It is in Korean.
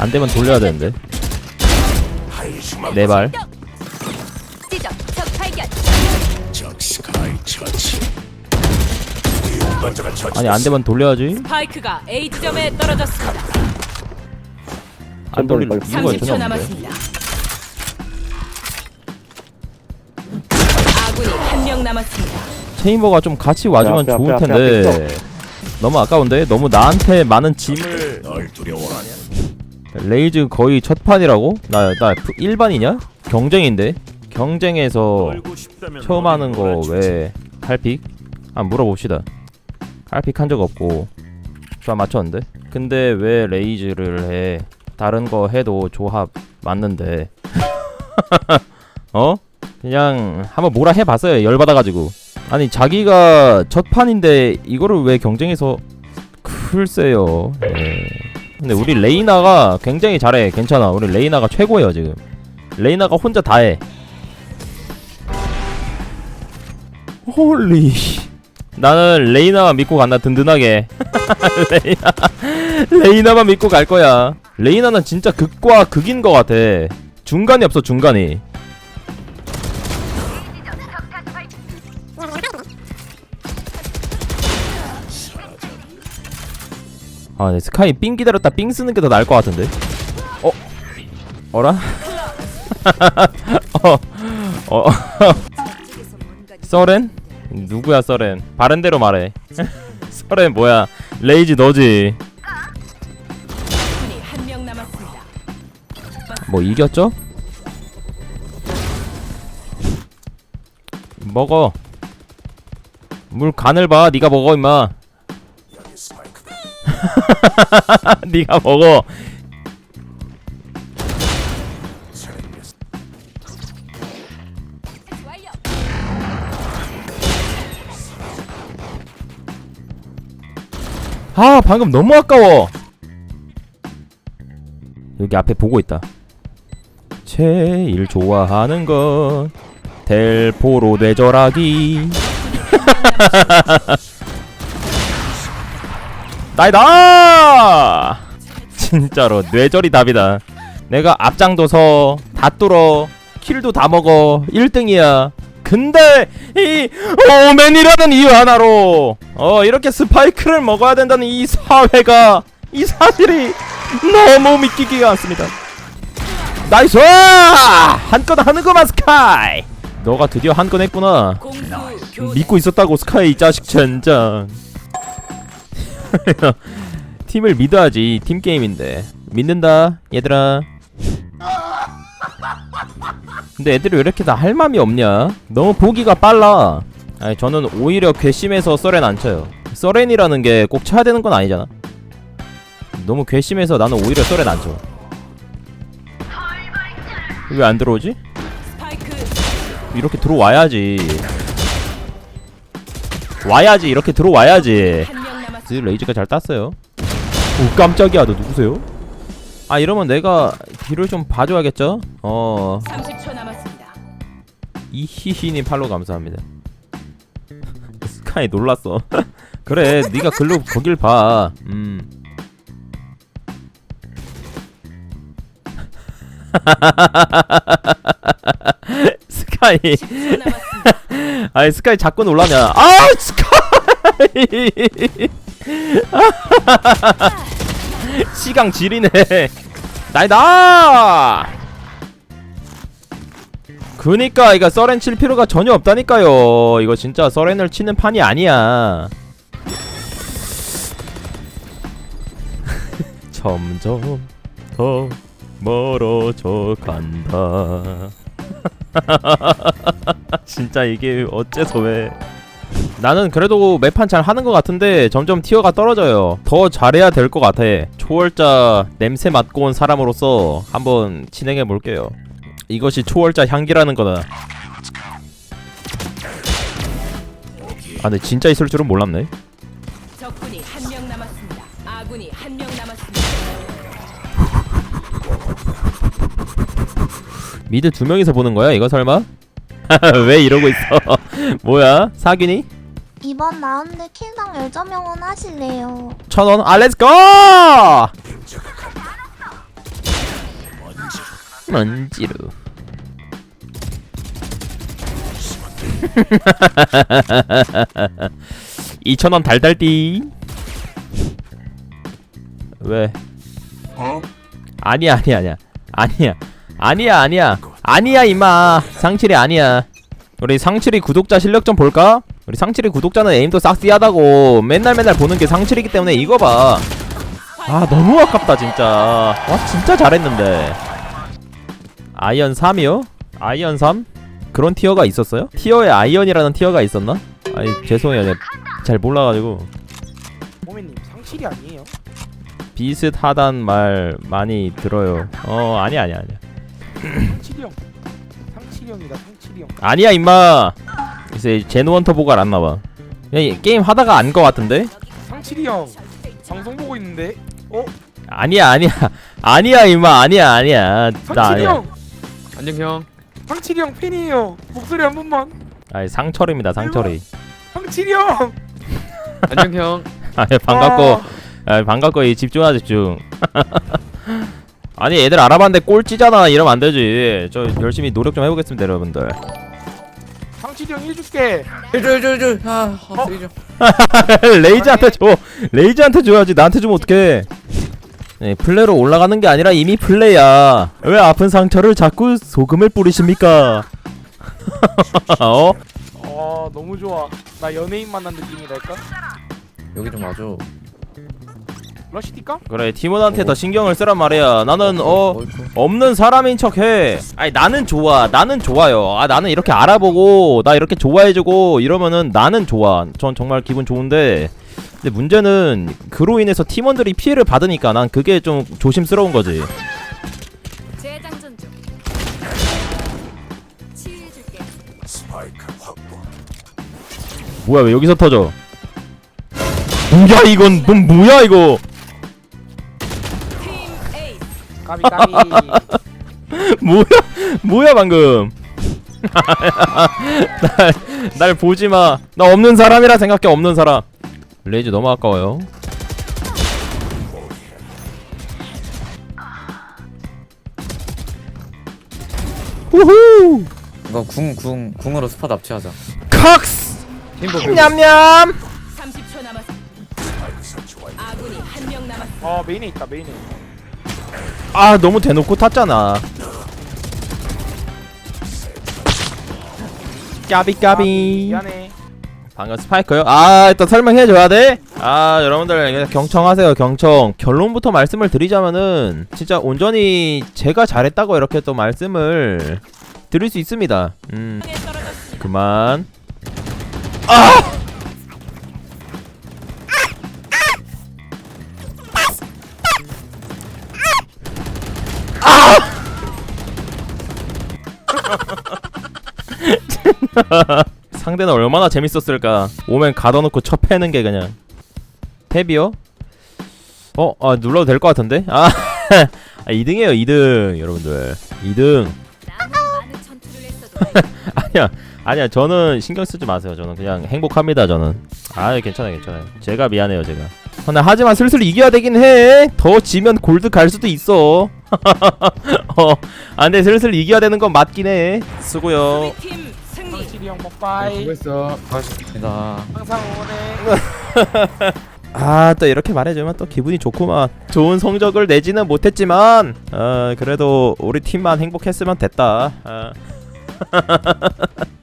안 되면 돌려야 되는데. 네 발. 적 발견. 아니 안 되면 돌려야지. 스파이크가 A 지점에 떨어졌습니다. 안 돌릴 이유가 30초 전혀 없는데. 남았습니다. 아군이 한 명 남았습니다. 체인버가 좀 같이 와주면 앞에, 좋을 앞에, 앞에, 텐데. 너무 아까운데? 너무 나한테 많은 짐을? 레이즈 거의 첫 판이라고? 나, 나 일반이냐? 경쟁인데? 경쟁에서 처음 하는 거 왜 칼픽? 아 물어봅시다 칼픽 한 적 없고 조합 맞췄는데? 근데 왜 레이즈를 해? 다른 거 해도 조합 맞는데 어? 그냥 한번 뭐라 해봤어요 열받아가지고 아니 자기가 첫 판인데 이거를 왜 경쟁에서 글쎄요 예. 근데 우리 레이나가 굉장히 잘해. 괜찮아. 우리 레이나가 최고예요 지금. 레이나가 혼자 다해. 홀리. 나는 레이나만 믿고 간다 든든하게. 레이나 레이나만 믿고 갈 거야. 레이나는 진짜 극과 극인 것 같아. 중간이 없어 중간이 아, 네, 스카이 삥 기다렸다 삥 쓰는 게 더 나을 것 같은데. 어? 어라? 어, 어, 서렌? 누구야 서렌? 바른 대로 말해. 서렌 뭐야? 레이지 너지. 뭐 이겼죠? 먹어. 물 간을 봐. 네가 먹어 임마. 스파이크다. 네가 먹어. 아 방금 너무 아까워 여기 앞에 보고 있다 제일 좋아하는 건 델포로 뇌절하기 나이다! 진짜로 뇌절이 답이다. 내가 앞장도 서 다 뚫어 킬도 다 먹어 1등이야. 근데 이 오맨이라는 이유 하나로 어 이렇게 스파이크를 먹어야 된다는 이 사회가 이 사실이 너무 믿기지가 않습니다. 나이스! 한 건 하는구만 스카이! 너가 드디어 한 건 했구나. 믿고 있었다고 스카이 이 자식 젠장 팀을 믿어야지. 팀 게임인데. 믿는다 얘들아. 근데 애들이 왜 이렇게 다 할 맘이 없냐? 너무 보기가 빨라. 아니 저는 오히려 괘씸해서 서렌 안 쳐요. 서렌이라는 게 꼭 쳐야 되는 건 아니잖아. 너무 괘씸해서 나는 오히려 서렌 안쳐. 왜 안 들어오지? 이렇게 들어와야지. 와야지. 이렇게 들어와야지 드 레이즈가 잘 땄어요 오 깜짝이야 너 누구세요? 아 이러면 내가 뒤를 좀 봐줘야겠죠? 어 30초 남았습니다. 이히히님 팔로 감사합니다 스카이 놀랐어 그래 네가 글로 거길 봐 음. 스카이 10초 남았습니다. 아니 스카이 자꾸 놀라냐 아 스카이 시강 지리네. 나이다! 그니까 이거 서렌 칠 필요가 전혀 없다니까요. 이거 진짜 서렌을 치는 판이 아니야. 점점 더 멀어져 간다. 진짜 이게 어째서 왜 나는 그래도 매판 잘 하는 것 같은데 점점 티어가 떨어져요 더 잘해야 될 것 같아 초월자 냄새 맡고 온 사람으로서 한번 진행해 볼게요 이것이 초월자 향기라는 거다 아 근데 진짜 있을 줄은 몰랐네 적군이 한 명 남았습니다. 아군이 한 명 남았습니다. 미드 두 명이서 보는 거야 이거 설마? 왜 이러고 있어 뭐야 사귀니? 이번 라운드 킬당 열점명원 하실래요? 천원? 아 렛츠고! 먼지로. 2천원 달달띠. 왜? 어? 아니야 아니야 아니야. 아니야. 아니야 아니야. 아니야 임마. 상칠이 아니야 우리 상칠이 구독자 실력 좀 볼까? 우리 상칠이 구독자는 에임도 싹쓸이하다고 맨날 맨날 보는 게 상칠이기 때문에 이거 봐 아 너무 아깝다 진짜 와 진짜 잘했는데 아이언 3이요? 아이언 3? 그런 티어가 있었어요? 티어에 아이언이라는 티어가 있었나? 아니 죄송해요 내가 잘 몰라가지고 호미님 상실이 아니에요? 비슷하단 말 많이 들어요 어 아니야 아니야 아니야 상실이 형 상실이 형이다 형 아니야 임마. 이제 제노원 터 보고 안 나와 그냥 게임 하다가 안 거 같은데? 상실이 형 방송 보고 있는데? 어? 아니야 아니야. 아니야 임마. 아니야 아니야. 나 아니야. 형! 안녕 형. 상실이 형 팬이에요. 목소리 한 번만. 아니 상철입니다 상철이. 상실이 형! 안녕 형. 아니 반갑고. 아, 반갑고. 이 집중하자 집중 아니 애들 알아봤는데 꼴찌잖아. 이러면 안 되지. 저 열심히 노력 좀 해보겠습니다 여러분들. 상실이 형 해줄게. 해줘 해줘 해줘. 아, 아 좀. 레이즈한테 줘. 레이즈한테 줘야지. 나한테 주면 어떡해. 네, 플레이로 올라가는 게 아니라 이미 플레이야. 왜 아픈 상처를 자꾸 소금을 뿌리십니까? 어? 아 너무 좋아. 나 연예인 만난 느낌이랄까? 여기 좀 와줘. 러시 뛸까? 그래 팀원한테 더 신경을 쓰란 말이야 나는 어. 없는 사람인 척해 아니 나는 좋아 나는 좋아요 아 나는 이렇게 알아보고 나 이렇게 좋아해주고 이러면은 나는 좋아 전 정말 기분 좋은데 근데 문제는 그로 인해서 팀원들이 피해를 받으니까 난 그게 좀 조심스러운 거지 재장전 중. 치유해줄게. 스파이크 확보. 뭐야 왜 여기서 터져 뭐야 이건 넌 뭐야 이거 까비 까비. 뭐야? 뭐야 방금? 날, 날 보지마. 나 없는 사람이라 생각해 없는 사람. 레이즈 너무 아까워요. 우후! 이거 궁 궁 궁으로 스팟 납치하자. 칵스! 팀버 냠냠! 30초 남았습니다. 스파이크 설치 완료. 아군이 한 명 남았습니다. 어 메인에 있다 메인에 아 너무 대놓고 탔잖아 까비 까비 미안해 방금 스파이크요? 아 일단 설명해줘야 돼? 아 여러분들 경청하세요 경청 결론부터 말씀을 드리자면은 진짜 온전히 제가 잘했다고 이렇게 또 말씀을 드릴 수 있습니다 음. 그만 아! 상대는 얼마나 재밌었을까. 오면 가둬놓고 쳐 패는 게 그냥. 탭이요? 어? 아 눌러도 될 것 같은데? 아, 아 2등이에요 2등 여러분들. 2등. 나는 많은 전투를 했어도 아니야 아니야 저는 신경 쓰지 마세요. 저는 그냥 행복합니다 저는. 아 괜찮아요 괜찮아요. 제가 미안해요 제가 근데 하지만 슬슬 이겨야 되긴 해 더 지면 골드 갈 수도 있어 어, 아 근데 슬슬 이겨야 되는 건 맞긴 해 수고요 수비팀 승리. 상실이 형 먹바이 수고했어. 고맙습니다. 항상 응원해 아 또 이렇게 말해주면 또 기분이 좋구만 좋은 성적을 내지는 못했지만 어 그래도 우리 팀만 행복했으면 됐다 아.